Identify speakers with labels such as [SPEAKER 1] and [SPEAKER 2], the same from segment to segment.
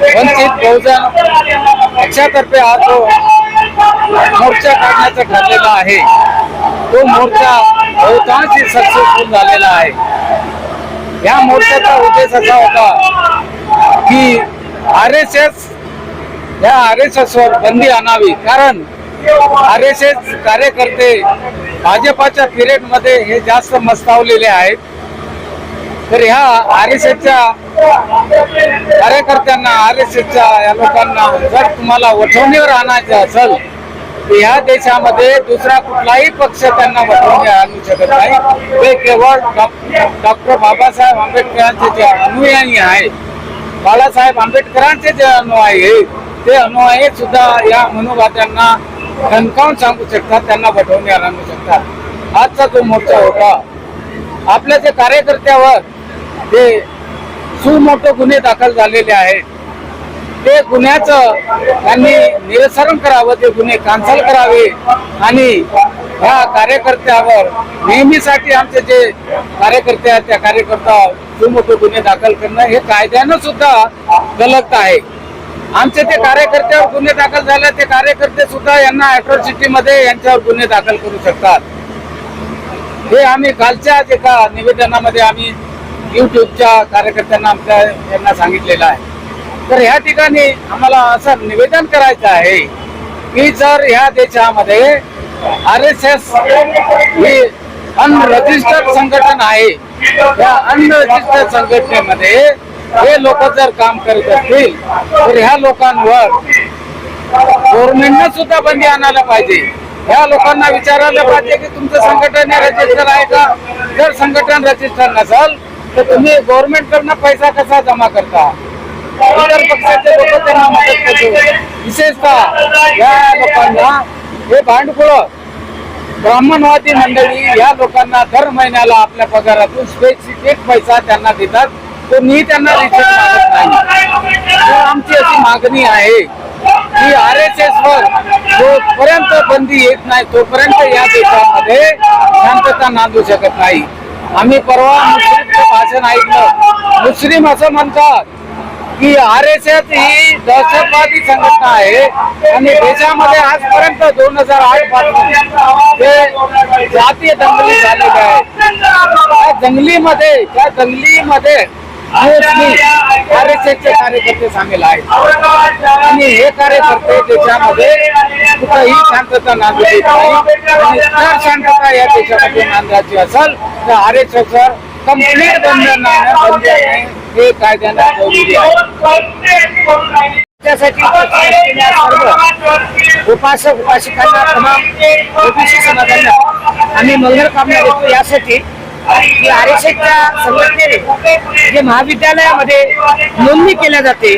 [SPEAKER 1] वंचित बहुजन पक्षातर्फे हा जो मोर्चा काढण्याचा ठरलेला आहे. तो मोर्चा बहुतांशी सक्सेसफुल झालेला आहे. या मोर्चाचा उद्देश असा होता की आर एस एस या आर एस एस वर बंदी आणावी. कारण आर एस एस कार्यकर्ते भाजपाच्या पिरियडमध्ये हे जास्त मस्तावलेले आहेत. तर ह्या आर एस एसच्या कार्यकर्त्यांना आर एस एसच्या या लोकांना जर तुम्हाला वठवणीवर आणायचं असेल तर ह्या देशामध्ये दुसरा कुठलाही पक्ष त्यांना वठवणी आणू शकत नाही. ते केवळ डॉक्टर बाबासाहेब आंबेडकरांचे जे अनुयायी आहेत बाळासाहेब आंबेडकरांचे जे अनुयायी आहेत ते अनुयायी सुद्धा या मनोभात्यांना खणकावून सांगू शकतात त्यांना वठवणीवर आणू शकतात. आजचा जो मोर्चा होता आपल्या जे कार्यकर्त्यावर जे सुमोठे गुन्हे दाखल झालेले आहेत ते गुन्ह्याचं त्यांनी निरसरण करावं ते गुन्हे कॅन्सल करावे आणि ह्या कार्यकर्त्यावर नेहमीसाठी आमचे जे कार्यकर्ते आहेत त्या कार्यकर्ता सुमोठे गुन्हे दाखल करणं हे कायद्यानं सुद्धा गलत आहे. आमचे ते कार्यकर्त्यावर गुन्हे दाखल झाले ते कार्यकर्ते सुद्धा यांना अॅट्रॉसिटी मध्ये यांच्यावर गुन्हे दाखल करू शकतात. हे आम्ही कालच्याच एका निवेदनामध्ये आम्ही युट्यूबच्या कार्यकर्त्यांना आमच्या यांना सांगितलेलं आहे. तर ह्या ठिकाणी आम्हाला असं निवेदन करायचं आहे की जर ह्या देशामध्ये आर एस एस ही अनरजिस्टर्ड संघटन आहे या अनरजिस्टर्ड संघटनेमध्ये हे लोक जर काम करत असतील तर ह्या लोकांवर गव्हर्नमेंटनं सुद्धा बंदी आणायला पाहिजे. ह्या लोकांना विचारायला पाहिजे की तुमचं संघटन रजिस्टर आहे का? जर संघटन रजिस्टर नसेल तर तुम्ही गव्हर्नमेंट कडनं पैसा कसा जमा करता? इतर पक्षाचे लोक त्यांना मदत करतो विशेषतः या लोकांना हे भांडकुळ ब्राह्मणवादी मंडळी या लोकांना दर महिन्याला आपल्या पगारातून स्पेसिफिक पैसा त्यांना देतात. तो मी त्यांना मागत नाही. आमची अशी मागणी आहे की आर एस एस वर जोपर्यंत बंदी येत नाही तोपर्यंत या देशामध्ये शांतता नांदू शकत नाही. आम्ही परवा मुस्लिमचं भाषण ऐकलं. मुस्लिम असं म्हणतात की आर एस एस ही दहशतवादी संघटना आहे आणि देशामध्ये आजपर्यंत दोन हजार आठपासून ते जातीय दंगली झालेले आहे. त्या दंगलीमध्ये त्या दंगलीमध्ये आर एस एसचे कार्यकर्ते सामील आहेत. आणि हे कार्यकर्ते देशामध्ये कुठंही शांतता नांदली नाही. शांतता या देशामध्ये नांदायची असेल तर आर एस एस वर कंप्लीट बंद बंदी आणणे हे कायद्यानं जरुरी आहे त्यासाठी सर्व. उपासक उपासिकांना तमाम ओबीसी समाजांना आम्ही मंगल कामना देतो. यासाठी की आर एस एसच्या संघटनेने जे महाविद्यालयामध्ये नोंदणी केल्या जाते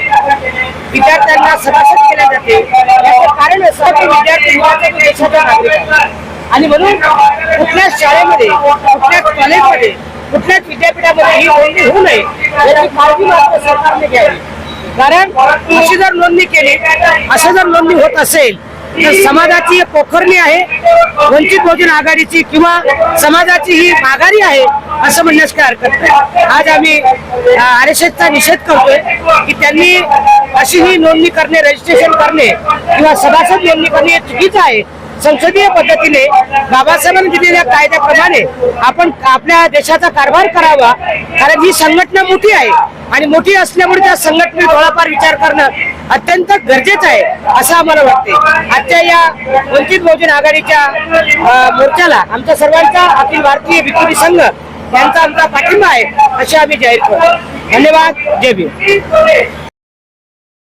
[SPEAKER 1] विद्यार्थ्यांना सभासद केल्या जाते याचं कारण असं की विद्यार्थी देशाचा नागरिक आहे आणि म्हणून कुठल्याच शाळेमध्ये कुठल्याच कॉलेजमध्ये कुठल्याच विद्यापीठामध्ये ही नोंदणी होऊ नये याची काळजी मात्र सरकारने घ्यावी. कारण अशी जर नोंदणी केली असं जर नोंदणी होत असेल तर समाजाची पोखरणी आहे वंचित बहुजन आघाडीची किंवा समाजाची ही माघारी आहे असं म्हणण्यास काय हरकत नाही. आज आम्ही आर एस एसचा निषेध करतोय की त्यांनी अशी ही नोंदणी करणे रजिस्ट्रेशन करणे किंवा सभासद नोंदणी करणे हे चुकीचं आहे. संसदीय पद्धतीने बाबासाहेबांनी दिलेल्या कायद्याप्रमाणे आपण आपल्या देशाचा कारभार करावा. कारण ही संघटना मोठी आहे आणि मोठी असल्यामुळे त्या संघटनेत थोडाफार विचार करणं अत्यंत गरजेचं आहे असं आम्हाला वाटते आजच्या या वंचित बहुजन आघाडीच्या मोर्चाला आमच्या सर्वांचा अखिल भारतीय विक्री संघ यांचा आमचा पाठिंबा आहे असे आम्ही जाहीर करतो. धन्यवाद. जय भीम.